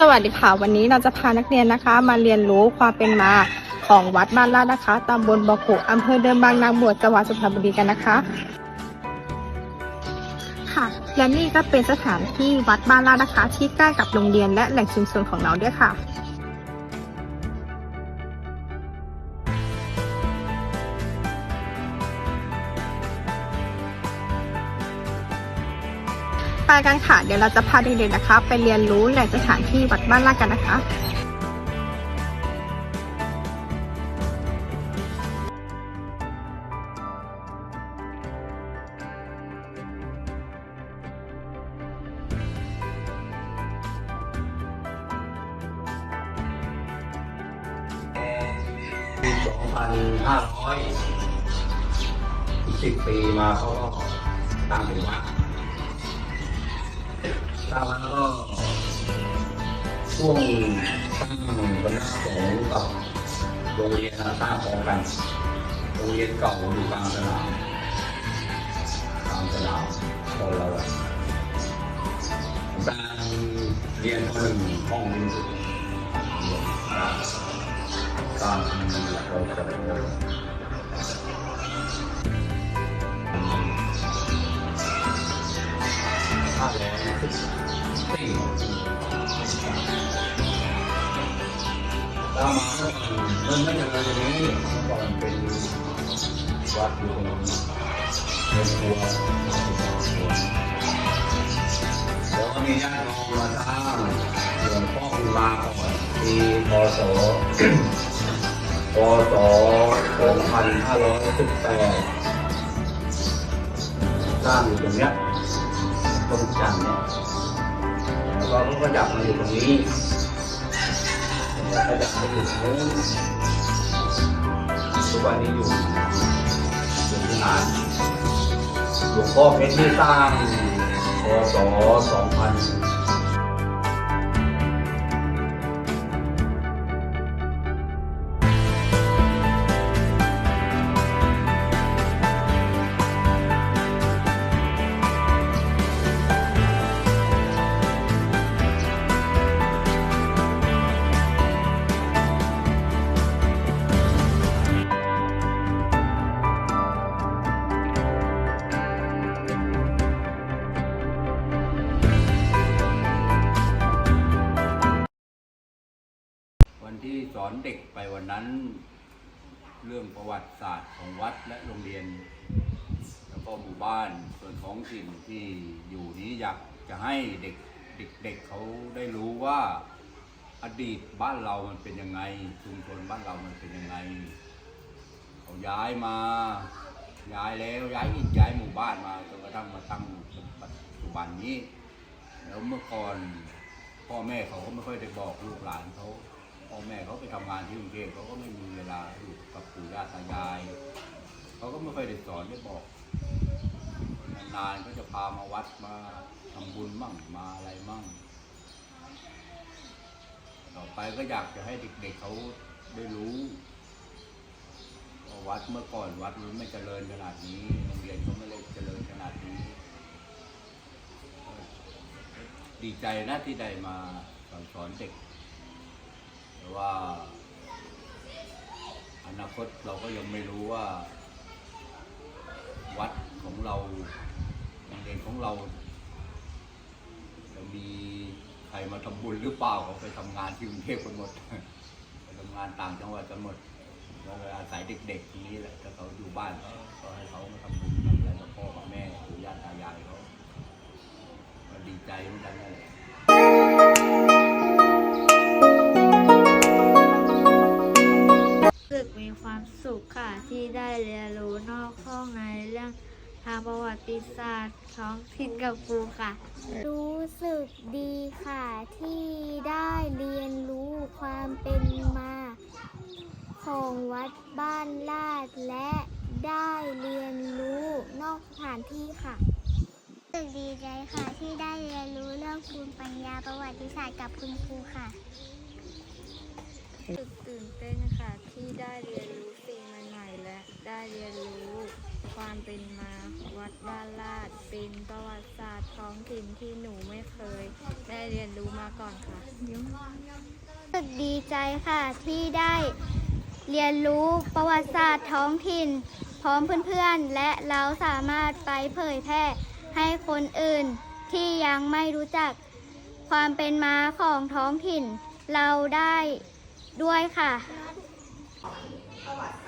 สวัสดีค่ะวันนี้เราจะพานักเรียนนะคะ มาเรียนรู้ความเป็นมาของวัดบ้านลาดนะคะตำบลบกุอำเภอเดิมบางนางบวชจังหวัดสุพรรณบุรีกันนะคะ ค่ะ และนี่ก็เป็นสถานที่วัดบ้านลาดนะคะ ที่ใกล้กับโรงเรียนและแหล่งชุมชนของเราด้วยค่ะ ไปกันค่ะ เดี๋ยวเราจะพาเด็กๆนะคะ ไปเรียนรู้แหล่งสถานที่วัดบ้านลาดกันนะคะปีสองพันห้าร้อยสิบปีมาเขาก็ตั้งเป็นวัด ตั้งแล้วก็ช่วงตั้งคณะสงฆ์กับโรงเรียนตั้งพร้อมกันโรงเรียนเก่าอยู่กลางสนามกลางสนามตอนเราอะตั้งเรียนคนหนึ่งห้องหนึงตามเราจะห้า ตามมาเมื่อมันไม่อย่างไรอย่างนี้เมื่ก่อนเป็นวัดอยู่ตรงนี้เป็นครัวแล้วก็มีญาติโยมมาสร้างหลวงพ่อคุณลาก่อนปีพศพศ2518สร้างอยู่ตรงเนี้ยต้นจันเนี่ยแล้วก็ก็จับมาอยู่ตรงนี้แล้วก็จับมาอยู่ตรงนู้ นทุกวันนี้อยู่อยู่ที่งานหลวงพ่อเพชรที่สร้างพศ อนเด็กไปวันนั้น เรื่องประวัติศาสตร์ของวัดและโรงเรียน แล้วก็หมู่บ้านส่วนท้องถิ่นที่อยู่นี้อยากจะให้เด็กเด็กเขาได้รู้ว่าอดีตบ้านเรามันเป็นยังไงชุมชนบ้านเรามันเป็นยังไงเขาย้ายมาย้ายแล้วย้ายอีกย้ายหมู่บ้านมาจนกระทั่งมาตั้งปัจจุบันนี้ แล้วเมื่อก่อนพ่อแม่เขาก็ไม่ค่อยได้บอกลูกหลานเขา พ่อแม่เขาไปทำงานที่กรุงเทพเขาก็ไม่มีเวลาอยู่กับปู่ย่าตายายเขาก็ไม่เค่อยได้สอนได้บอกนานๆก็จะพามาวัดมาทำบุญมั่งมาอะไรมั่ง ต่อไปก็อยากจะให้เด็กๆเขาได้รู้วัดเมื่อก่อนวัดมันไม่เจริญขนาดนี้โรงเรียนก็ไม่ได้เจริญขนาดนี้ ดีใจนะที่ได้มาสอนเด็ก แต่ว่า อนาคตเราก็ยังไม่รู้ว่า วัดของเราโรงเรียนของเรา จะมีใครมาทำบุญหรือเปล่าเขาไปทำงานที่กรุงเทพกันหมดไปทำงานต่างจังหวัดกันหมดเราเลยอาศัยเด็กๆนี้แหละถ้าเขาอยู่บ้านก็ก็ให้เขามาทำบุญทำอะไรกับพ่อกับแม่ปู่ย่าตายายเขาก็ดีใจเหมือนกันนั่นแหละ สึกมีความสุขค่ะ ที่ได้เรียนรู้นอกห้องในเรื่องทางประวัติศาสตร์ท้องถิ่นกับครูค่ะ รู้สึกดีค่ะ ที่ได้เรียนรู้ความเป็นมา ของวัดบ้านลาดและได้เรียนรู้นอกสถานที่ค่ะรู้สึกดีใจค่ะ ที่ได้เรียนรู้เรื่องภูมิปัญญาประวัติศาสตร์กับคุณครูค่ะ รู้สึกตื่นเต้นค่ะ ที่ได้เรียนรู้สิ่งใหม่ๆและได้เรียนรู้ความเป็นมาวัดบ้านลาดเป็นประวัติศาสตร์ท้องถิ่นที่หนูไม่เคย ได้เรียนรู้มาก่อนค่ะรู้สึกดีใจค่ะที่ได้เรียนรู้ประวัติศาสตร์ท้องถิ่น พร้อมเพื่อนๆ และเราสามารถไปเผยแพร่ให้คนอื่นที่ยังไม่รู้จักความเป็นมาของท้องถิ่น เราได้ด้วยค่ะ วัดบ้